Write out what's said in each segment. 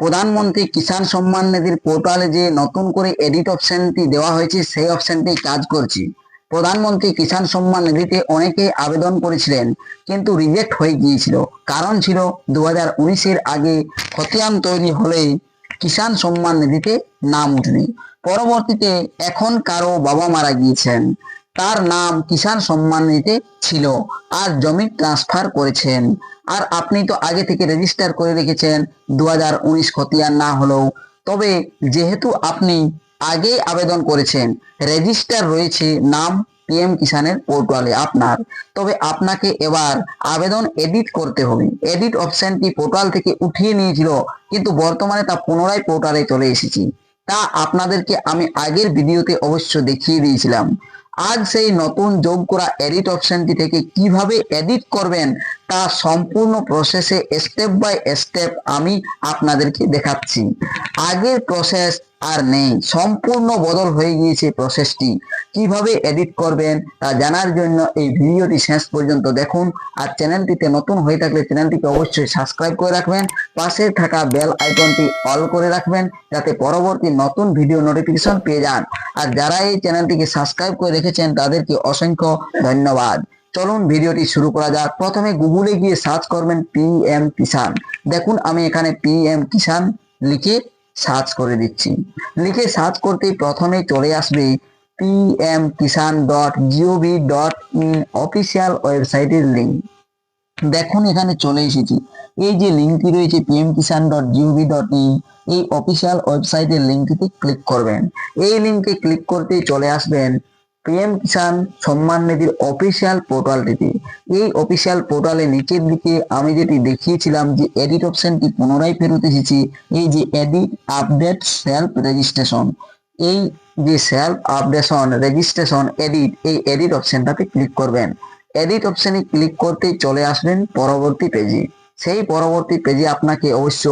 প্রধানমন্ত্রী কিষাণ সম্মান নিধির পোর্টালে যে নতুন করে এডিট অপশনটি দেওয়া হয়েছে, সেই অপশনটি কাজ করছে। প্রধানমন্ত্রী কিষাণ সম্মান নিধিতে অনেকে আবেদন করেছিলেন, কিন্তু রিজেক্ট হয়ে গিয়েছিল। কারণ ছিল দু হাজার আগে খতিয়ান তৈরি হলে কিষাণ সম্মান নিধিতে নাম উঠেনি। পরবর্তীতে এখন কারও বাবা মারা গিয়েছেন। তার নাম কিষাণ সম্মান নিধিতে ছিল। আর জমি ট্রান্সফার করেছেন। আর আপনি তো আগে থেকে রেজিস্টার করে রেখেছেন দু হাজার উনিশ খতিয়ান না হলেও। তবে যেহেতু আপনি আগেই আবেদন করেছেন রেজিস্টার রয়েছে নাম পিএম কিষানের পোর্টালে আপনার। তবে আপনাকে এবার আবেদন এডিট করতে হবে। এডিট অপশনটি পোর্টাল থেকে উঠিয়ে নিয়েছিল, কিন্তু বর্তমানে তা পুনরায় পোর্টালে চলে এসেছি। তা আপনাদেরকে আমি আগের ভিডিওতে অবশ্য দেখিয়ে দিয়েছিলাম। আজ সেই নতুন যোগ করা এডিট অপশনটি থেকে কীভাবে এডিট করবেন, তা সম্পূর্ণ প্রসেসে স্টেপ বাই স্টেপ আমি আপনাদেরকে দেখাচ্ছি। আগের প্রসেস আর নেই। সম্পূর্ণ বদল হয়ে গিয়েছে প্রসেসটি কীভাবে এডিট করবেন তা জানার জন্য এই ভিডিওটি শেষ পর্যন্ত দেখুন। আর চ্যানেলটিতে নতুন হয়ে থাকলে চ্যানেলটিকে অবশ্যই সাবস্ক্রাইব করে রাখবেন। পাশে থাকা বেল আইকনটি অল করে রাখবেন যাতে পরবর্তী নতুন ভিডিও নোটিফিকেশন পেয়ে যান। আর যারা এই চ্যানেলটিকে সাবস্ক্রাইব করে রেখেছেন, তাদেরকে অসংখ্য ধন্যবাদ। চলুন ভিডিওটি শুরু করা যাক। প্রথমে গুগলে গিয়ে সার্চ করবেন পি এম কিষান দেখুন, আমি এখানে পি এম কিষান লিখে সার্চ করে দিচ্ছি। লিখে সার্চ করতে প্রথমে চলে আসবে PM Kisan dot GOV dot in official ওয়েবসাইটের লিঙ্ক দেখুন, এখানে চলে এসেছি। এই যে লিঙ্কটি রয়েছে PM Kisan dot GOV dot in এই অফিসিয়াল ওয়েবসাইটের লিঙ্কটিতে ক্লিক করবেন। এই লিঙ্কে ক্লিক করতেই চলে আসবেন পিএম কিষান সম্মান নিধির অফিসিয়াল পোর্টালটিতে এই অফিসিয়াল পোর্টালে নিচের দিকে আমি যেটি দেখিয়েছিলাম যে এডিট অপশনটি পুনরায় ফেরত এসেছি, এই যে এডিট আপডেট সেলফ রেজিস্ট্রেশন এই যে সেলফ আপডেশন রেজিস্ট্রেশন এডিট এই এডিট অপশনটাতে ক্লিক করবেন। এডিট অপশনে ক্লিক করতেই চলে আসবেন পরবর্তী পেজে সেই পরবর্তী পেজে আপনাকে অবশ্য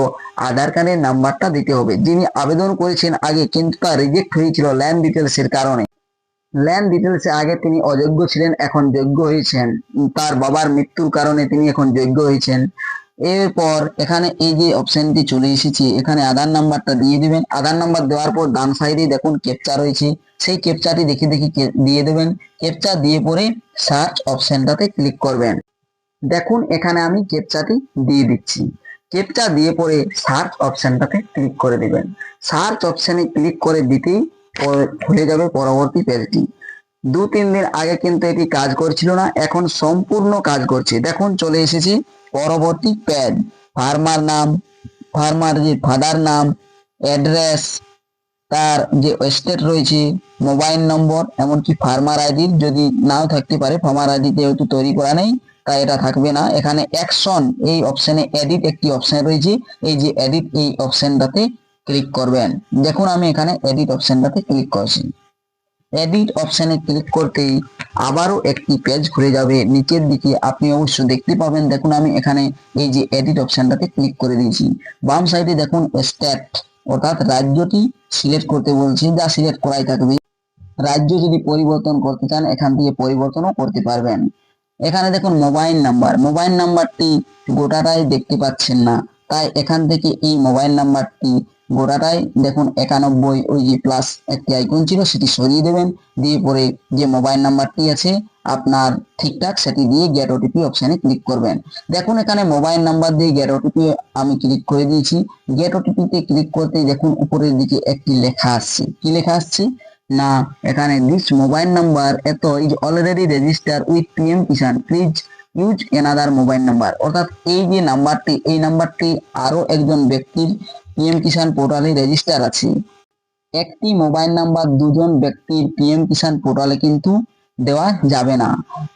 আধার কার্ডের নাম্বারটা দিতে হবে। যিনি আবেদন করেছেন আগে কিন্তু তা রিজেক্ট হয়েছিল ল্যান্ড ডিটেলসের কারণে। ল্যান্ড ডিটেলসে আগে তিনি অযোগ্য ছিলেন, এখন যোগ্য হয়েছেন। তার বাবার মৃত্যুর কারণে তিনি এখন যোগ্য হয়েছেন। এরপর এখানে এই যে অপশনটি চলে এসেছে, এখানে আধার নাম্বারটা দিয়ে দিবেন। আধার নাম্বার দেওয়ার পর ডান সাইডে দেখুন ক্যাপচা রয়েছে। সেই ক্যাপচাটি দেখে দেখে দিয়ে দেবেন। ক্যাপচা দিয়ে পরে সার্চ অপশনটাতে ক্লিক করবেন। দেখুন, এখানে আমি ক্যাপচাটি দিয়ে দিচ্ছি। ক্যাপচা দিয়ে পরে সার্চ অপশনটাতে ক্লিক করে দিবেন। সার্চ অপশনে ক্লিক করে দিতেই খুলে যাবে পরবর্তী পেজটি। দু তিন দিন আগে কিন্তু এটি কাজ করছিল না, এখন সম্পূর্ণ কাজ করছে। দেখুন, চলে এসেছে পরবর্তী প্যাড ফার্মার নাম, ফার্মার যে ফাদার নাম, অ্যাড্রেস, তার যে স্টেট রয়েছে, মোবাইল নম্বর, এমনকি ফার্মার আইডির যদি নাও থাকতে পারে, ফার্মার আইডি যেহেতু তৈরি করা নেই, তাই এটা থাকবে না। এখানে অ্যাকশন এই অপশনে এডিট একটি অপশন রয়েছে। এই যে এডিট এই অপশনটাতে ক্লিক করবেন। দেখুন, আমি এখানে এডিট অপশনটাতে ক্লিক করছি। এডিট অপশনে ক্লিক করতেই আবারও একটি পেজ খুলে যাবে। নিচের দিকে আপনি অবশ্য দেখতে পাবেন, দেখুন, আমি এখানে এই যে এডিট অপশনটাতে ক্লিক করে দিয়েছি। বাম সাইডে দেখুন স্টেট অর্থাৎ রাজ্যটি সিলেক্ট করতে বলছি, যা সিলেক্ট করাই থাকবে। রাজ্য যদি পরিবর্তন করতে চান, এখান থেকে পরিবর্তনও করতে পারবেন। এখানে দেখুন মোবাইল নাম্বার মোবাইল নাম্বারটি গোটাটাই দেখতে পাচ্ছেন না। তাই এখান থেকে এই মোবাইল নাম্বারটি গোটাটাই দেখুন একানব্বই, ওই যে প্লাস একটি আইকন ছিল, সেটি সরিয়ে দেবেন। দিয়ে পরে যে মোবাইল নাম্বারটি আছে, আপনার ঠিকঠাক, সেটি দিয়ে গেট ওটিপি অপশানে ক্লিক করবেন। দেখুন এখানে মোবাইল নাম্বার দিয়ে গেট ওটিপি আমি ক্লিক করে দিয়েছি। গেট ওটিপিতে ক্লিক করতেই দেখুন উপরের দিকে একটি লেখা আসছে। কি লেখা আসছে? না, এখানে দিস মোবাইল নাম্বার এত is already register with PM Kisan please use another mobile number অর্থাৎ এই যে নাম্বারটি, এই নাম্বারটি আরও একজন ব্যক্তির পিএম কিষান পোর্টালে রেজিস্টার আছে। একটি মোবাইল নাম্বার দুজন ব্যক্তির পিএম কিষান পোর্টালে কিন্তু দেওয়া যাবে না।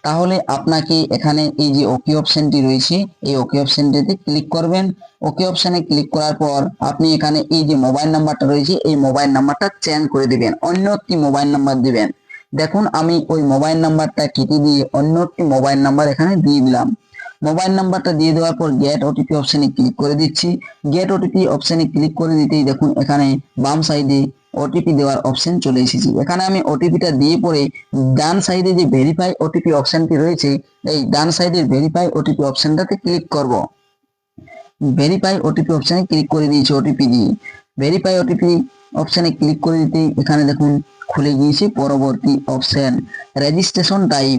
তাহলে আপনাকে এখানে এই যে ওকে অপশনটি রয়েছে, এই ওকে অপশনটিতে ক্লিক করবেন। ওকে অপশনে ক্লিক করার পর আপনি এখানে এই যে মোবাইল নাম্বারটা রয়েছে, এই মোবাইল নাম্বারটা চেঞ্জ করে দিবেন, অন্য একটি মোবাইল নাম্বার দিবেন। দেখুন, আমি ওই মোবাইল নাম্বারটা কেটে দিয়ে অন্য একটি মোবাইল নাম্বার এখানে দিয়ে দিলাম। মোবাইল নাম্বারটা দিয়ে দেওয়ার পর গেট ওটিপি অপশনে ক্লিক করে দিচ্ছি। গেট ওটিপি অপশনে ক্লিক করে দিতেই দেখুন, এখানে বাম সাইডে ওটিপি দেওয়ার অপশন চলে এসেছি। এখানে আমি ওটিপিটা দিয়ে পরে ডান সাইডে যে ভেরিফাই ওটিপি অপশনটি রয়েছে, এই ডান সাইডের ভেরিফাই ওটিপি অপশনটাতে ক্লিক করব। ভেরিফাই ওটিপি অপশানে ক্লিক করে দিয়েছি ওটিপি দিয়ে। ভেরিফাই ওটিপি অপশানে ক্লিক করে দিতে এখানে দেখুন খুলে গিয়েছে, পরবর্তী option registration type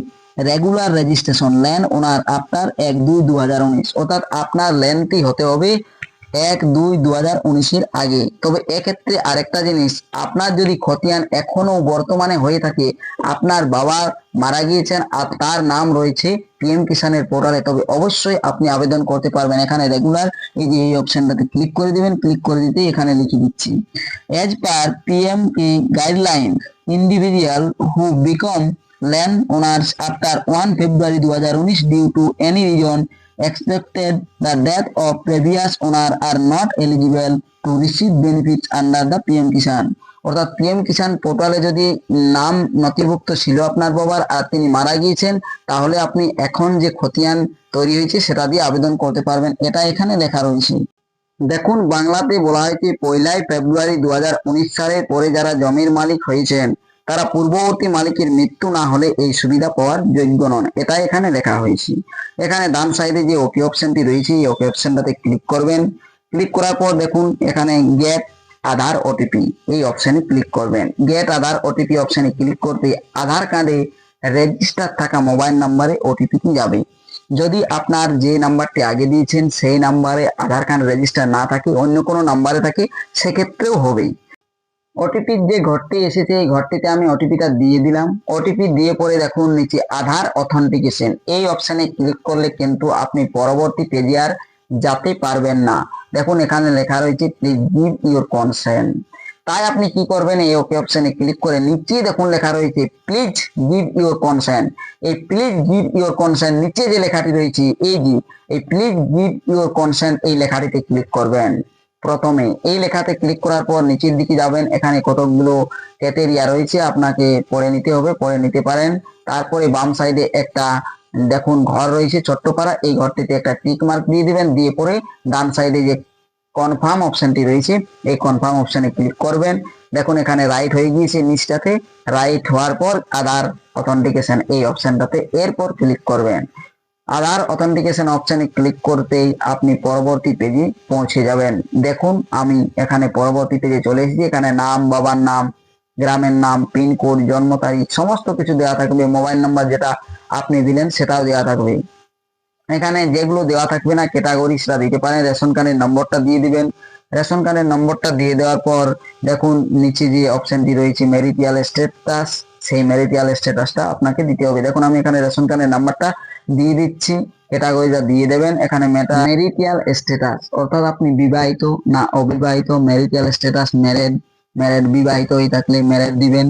regular registration land owner আপনার এক দুই দু হাজার উনিশ। অর্থাৎ আপনার ল্যান্ডটি হতে হবে এক দুই দু হাজার উনিশের আগে। তবে এক্ষেত্রে আরেকটা জিনিস, আপনার যদি খতিয়ান এখনও বর্তমানে হয়ে থাকে, আপনার বাবা মারা গিয়েছেন আর তার নাম রয়েছে পিএম কিষানের পোর্টালে, তবে অবশ্যই আপনি আবেদন করতে পারবেন। এখানে রেগুলার এই যে এই অপশনটাতে ক্লিক করে দিবেন ক্লিক করে দিতে এখানে লিখে দিচ্ছি। As per PM guideline individual who become land owners after one February দু হাজার উনিশ due to any reason expected the death of previous owner are not eligible to receive benefits under the PM Kisan. অর্থাৎ PM Kisan পোর্টালে যদি নাম নথিভুক্ত ছিল আপনার বাবার আর তিনি মারা গিয়েছেন, তাহলে আপনি এখন যে খতিয়ান তৈরি হয়েছে সেটা দিয়ে আবেদন করতে পারবেন। এটা এখানে লেখা রয়েছে। দেখুন, বাংলাতে বলা হয়েছে পয়লাই ফেব্রুয়ারি দু সালের পরে যারা জমির মালিক হয়েছেন তারা পূর্ববর্তী মালিকের মৃত্যু না হলে এই সুবিধা পাওয়ার যোগ্য নন। এটা এখানে লেখা হয়েছে। এখানে ডান সাইডে যে ওকে অপশনটি রয়েছে, এই ওকে অপশনটাতে ক্লিক করবেন। ক্লিক করার পর দেখুন, এখানে গেট আধার ওটিপি এই অপশনে ক্লিক করবেন। গেট আধার ওটিপি অপশনে ক্লিক করতে আধার কার্ডে রেজিস্টার থাকা মোবাইল নাম্বারে ওটিপিটি যাবে। যদি আপনার যে নাম্বারটি আগে দিয়েছেন, সেই নাম্বারে আধার কার্ড রেজিস্টার না থাকে, অন্য কোনো নাম্বারে থাকে, সেক্ষেত্রেও হবে ওটিপির যে ঘরটি এসেছে, এই ঘরটিতে আমি ওটিপিটা দিয়ে দিলাম। ওটিপি দিয়ে পরে দেখুন নিচে আধার অথেন্টিকেশন এই অপশানে ক্লিক করলে কিন্তু আপনি পরবর্তী পেজে আর যেতে পারবেন না। দেখুন এখানে লেখা রয়েছে প্লিজ গিভ ইউর কনসেন্ট তাই আপনি কি করবেন? এই ওকে অপশানে ক্লিক করে নিচে দেখুন লেখা রয়েছে প্লিজ গিভ ইউর কনসেন্ট এই প্লিজ গিভ ইউর কনসেন্ট নিচে যে লেখাটি রয়েছে, এই এই প্লিজ গিভ ইউর কনসেন্ট এই লেখাটিতে ক্লিক করবেন। প্রথমে। এই লেখাতে ক্লিক করার পর নিচের দিকে যাবেন। এখানে কতগুলো ক্যাটেরিয়া রয়েছে আপনাকে পড়ে নিতে হবে, পড়ে নিতে পারেন। তারপরে বাম সাইডে একটা, দেখুন, ঘর রয়েছে ছোট্ট পাড়া এই ঘরটিতে একটা টিক মার্ক দিয়ে দিবেন, দিয়ে পরে ডান সাইডে যে কনফার্ম অপশনটি রয়েছে, এই কনফার্ম অপশনে ক্লিক করবেন। দেখুন, এখানে রাইট হয়ে গিয়েছে নিচটাতে। রাইট হওয়ার পর আধার অথেন্টিকেশন এই অপশনটাতে এরপর ক্লিক করবেন। আধার অথেন্টিকেশন অপশনে ক্লিক করতেই আপনি পরবর্তী পেজে পৌঁছে যাবেন। দেখুন, আমি এখানে পরবর্তী পেজে চলে এসেছি। এখানে নাম, বাবার নাম, গ্রামের নাম পিনকোড জন্ম তারিখ, সমস্ত কিছু দেওয়া থাকবে। মোবাইল নাম্বার যেটা আপনি দিলেন, সেটাও দেওয়া থাকবে। এখানে যেগুলো দেওয়া থাকবে না ক্যাটাগরি সেটা দিতে পারেন। রেশন কার্ডের নম্বরটা দিয়ে দিবেন। রেশন কার্ডের নম্বরটা দিয়ে দেওয়ার পর, দেখুন, নিচে যে অপশনটি রয়েছে মেরিটিয়াল স্ট্যাটাস সেই মেরিটিয়াল স্ট্যাটাসটা আপনাকে দিতে হবে। দেখুন, আমি এখানে রেশন কার্ডের নাম্বারটা দিয়ে দিচ্ছি। ক্যাটাগরিটা দিয়ে দেবেন, এখানে মেটা মেরিটিয়াল স্ট্যাটাস অর্থাৎ আপনি বিবাহিত না অবিবাহিত মেরিটিয়াল স্ট্যাটাস ম্যারেড ম্যারেড বিবাহিত হয়ে থাকলে ম্যারেড দিবেন।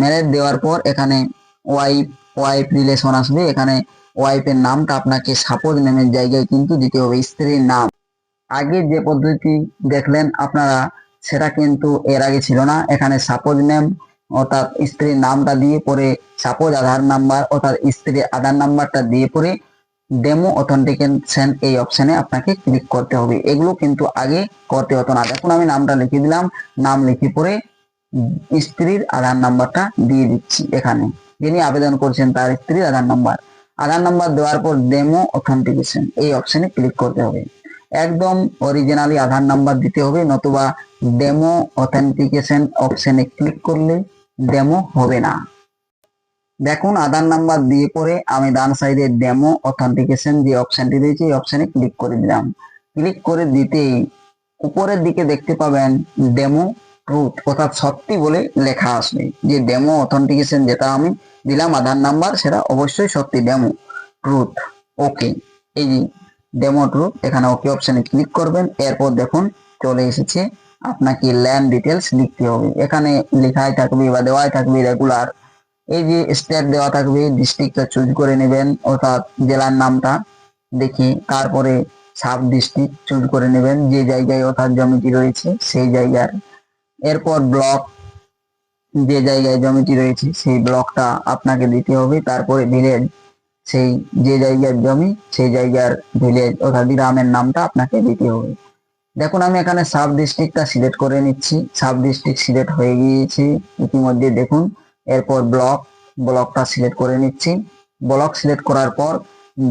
ম্যারেড দেওয়ার পর এখানে ওয়াইফ ওয়াইফ রিলেশন আসবে। এখানে ওয়াইফের নামটা আপনাকে সাপোজ নেমের জায়গায় কিন্তু দিতে হবে, স্ত্রীর নাম। আগে যে পদ্ধতি দেখলেন আপনারা, সেটা কিন্তু এর আগে ছিল না। এখানে সাপোজ নেম অর্থাৎ স্ত্রীর নামটা দিয়ে পরে সাপোজ আধার নাম্বার অর্থাৎ স্ত্রীর আধার নাম্বারটা দিয়ে পরে ডেমো অথেন্টিকেশন এই অপশনে আপনাকে ক্লিক করতে হবে। এগুলো কিন্তু আগে করতে হতো না। দেখুন, আমি নামটা লিখে দিলাম। নাম লিখে পরে স্ত্রীর আধার নাম্বারটা দিয়ে দিচ্ছি এখানে। যিনি আবেদন করছেন তার স্ত্রীর আধার নাম্বার আধার নাম্বার দেওয়ার পর ডেমো অথেন্টিকেশন এই অপশনে ক্লিক করতে হবে। একদম অরিজিনালি আধার নাম্বার দিতে হবে, নতুবা ডেমো অথেন্টিকেশন অপশনে ক্লিক করলে ডেমো হবে না। দেখুন, আধার নাম্বার দিয়ে পরে আমি ডান সাইডে ডেমো অথেন্টিকেশন যে অপশনটি রয়েছে এই অপশনে ক্লিক করে দিলাম। ক্লিক করে দিতেই উপরের দিকে দেখতে পাবেন ডেমো ট্রুথ অর্থাৎ সত্যি বলে লেখা আসবে। যে ডেমো অথেন্টিকেশন যেটা আমি দিলাম, আধার নাম্বার সেটা অবশ্যই সত্যি ডেমো ট্রুথ ওকে এই ডেমো ট্রুথ এখানে ওকে অপশনে ক্লিক করবেন। এরপর দেখুন, চলে এসেছে আপনাকে ল্যান্ড ডিটেলস লিখতে হবে। এখানে লেখাই থাকবে বা দেওয়াই থাকবে রেগুলার এই যে স্টেট দেওয়া থাকবে ডিস্ট্রিক্টটা চুজ করে নেবেন, অর্থাৎ জেলার নামটা দেখে তারপরে সাব ডিস্ট্রিক্ট চুজ করে নেবেন। যে জায়গায় অর্থাৎ জমিটি রয়েছে, সেই জায়গার। এরপর ব্লক যে জায়গায় জমিটি রয়েছে, সেই ব্লকটা আপনাকে দিতে হবে। তারপরে ভিলেজ সেই যে জায়গার জমি, সেই জায়গার ভিলেজ অর্থাৎ গ্রামের নামটা আপনাকে দিতে হবে। দেখুন, আমি এখানে সাব ডিস্ট্রিক্টটা সিলেক্ট করে নিচ্ছি। সাব ডিস্ট্রিক্ট সিলেক্ট হয়ে গিয়েছে। ইতিমধ্যে দেখুন, এরপর ব্লক ব্লকটা সিলেক্ট করে নিচ্ছি। ব্লক সিলেক্ট করার পর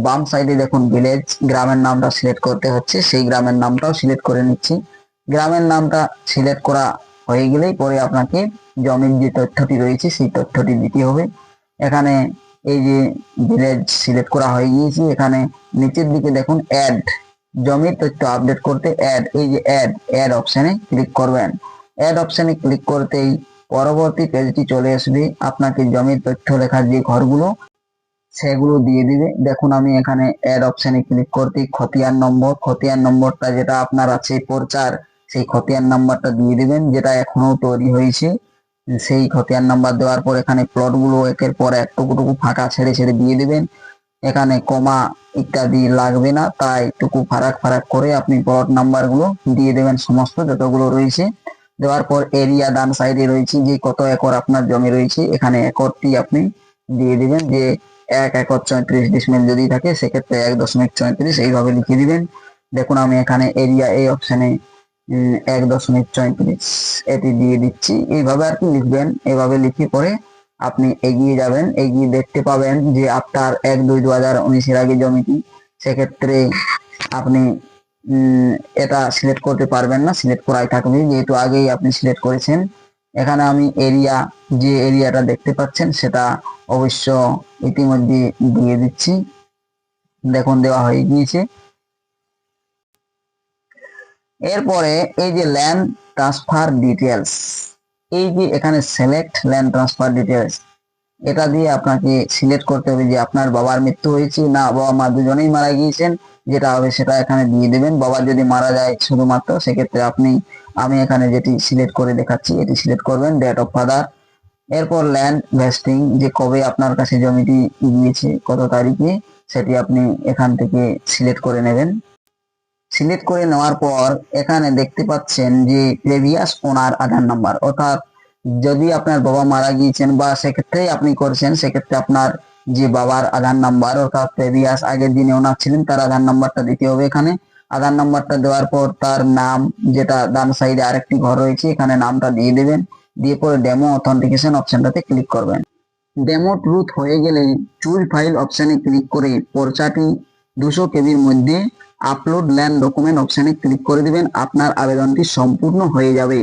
বাম সাইডে দেখুন ভিলেজ গ্রামের নামটা সিলেক্ট করতে হচ্ছে। সেই গ্রামের নামটাও সিলেক্ট করে নিচ্ছি। গ্রামের নামটা সিলেক্ট করা হয়ে গেলেই পরে আপনাকে জমির যে তথ্যটি রয়েছে, সেই তথ্যটি দিতে হবে। এখানে এই যে ভিলেজ সিলেক্ট করা হয়ে গিয়েছে, এখানে নিচের দিকে দেখুন অ্যাড জমির তথ্য আপডেট করতে অ্যাড এই যে অ্যাড অ্যাড অপশনে ক্লিক করবেন। অ্যাড অপশনে ক্লিক করতেই পরবর্তী পেজটি চলে আসবে। আপনাকে জমির তথ্য লেখার যে ঘরগুলো, সেগুলো দিয়ে দিবে। দেখুন, আমি এখানে অ্যাড অপশনে ক্লিক করতেই খতিয়ান নম্বর, খতিয়ান নম্বরটা যেটা আপনার আছে পর্চার, সেই খতিয়ান নাম্বারটা দিয়ে দিবেন, যেটা এখনও তৈরি হয়েছে। সেই খতিয়ান নাম্বার দেওয়ার পর এখানে প্লটগুলো একের পর এক ফাঁকা ছেড়ে ছেড়ে দিয়ে দিবেন। এখানে কমা ইত্যাদি লাগবে না, তাই টুকু ফারাক ফারাক করে আপনি প্লট নাম্বারগুলো দিয়ে দেবেন সমস্ত যতগুলো রয়েছে। দেওয়ার পর এরিয়া ডান সাইডে রয়েছে যে কত একর আপনার জমি রয়েছে, এখানে একরটি আপনি দিয়ে দিবেন যে এক একর চৌত্রিশ ডিসমিল যদি থাকে, সেক্ষেত্রে এক দশমিক চৌত্রিশ এইভাবে লিখে দিবেন। দেখুন আমি এখানে এরিয়া এই অপশানে এক দশমিক চৌত্রিশ এটি দিয়ে দিচ্ছি। এইভাবে আর কি লিখবেন, এভাবে লিখে পরে আপনি এগিয়ে যাবেন, এগিয়ে দেখতে পাবেন যে আপনার এক দুই দু হাজার উনিশের আগে জমিটি, সেক্ষেত্রে আপনি এটা সিলেক্ট করতে পারবেন না সিলেক্ট করাই থাকবে, যেহেতু আগেই আপনি সিলেক্ট করেছেন। এখানে আমি এরিয়া যে এরিয়াটা দেখতে পাচ্ছেন, সেটা অবশ্য ইতিমধ্যে দিয়ে দিচ্ছি। দেখুন, দেওয়া হয়ে গিয়েছে। এরপরে এই যে ল্যান্ড ট্রান্সফার ডিটেলস এই যে এখানে সিলেক্ট ল্যান্ড ট্রান্সফার ডিটেলস এটা দিয়ে আপনাকে সিলেক্ট করতে হবে যে আপনার বাবার মৃত্যু হয়েছে না, বাবা মা দুজনেই মারা গিয়েছেন, যেটা হবে সেটা এখানে দিয়ে দেবেন। বাবা যদি মারা যায় শুধুমাত্র, সেক্ষেত্রে আপনি, আমি এখানে যেটি সিলেক্ট করে দেখাচ্ছি, এটি সিলেক্ট করবেন ডেট অফ ফাদার এরপর ল্যান্ড ভেস্টিং যে কবে আপনার কাছে জমিটি গিয়েছে, কত তারিখে, সেটি আপনি এখান থেকে সিলেক্ট করে নেবেন। সিলেক্ট করে নেওয়ার পর এখানে দেখতে পাচ্ছেন যে প্রেভিয়াস ওনার আধার নাম্বার। অর্থাৎ যদি আপনার বাবা মারা গিয়েছেন বা সেক্ষেত্রেই আপনি করছেন, সেক্ষেত্রে আপনার যে বাবার আধার নাম্বার, অর্থাৎ প্রেভিয়াস আগের দিনে ওনার ছিলেন, তার আধার নাম্বারটা দিতে হবে এখানে। আধার নাম্বারটা দেওয়ার পর তার নাম, যেটা ডান সাইডে আরেকটি ঘর রয়েছে, এখানে নামটা দিয়ে দেবেন। দিয়ে পরে ডেমো অথেন্টিকেশন অপশনটাতে ক্লিক করবেন। ডেমো ট্রুথ হয়ে গেলে চুজ ফাইল অপশনে ক্লিক করে পর্চাটি দুশো কেবির মধ্যে আপলোড ল্যান্ড ডকুমেন্ট অপশনে ক্লিক করে দিবেন, আপনার আবেদনটি সম্পূর্ণ হয়ে যাবে।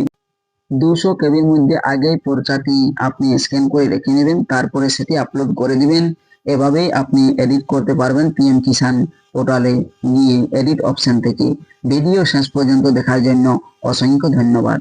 দুশো কেবির মধ্যে আগেই পর্চাটি আপনি স্ক্যান করে রেখে নেবেন, তারপরে সেটি আপলোড করে দিবেন। এভাবেই আপনি এডিট করতে পারবেন পিএম কিষান পোর্টালে গিয়ে এডিট অপশন থেকে। ভিডিও শেষ পর্যন্ত দেখার জন্য অসংখ্য ধন্যবাদ।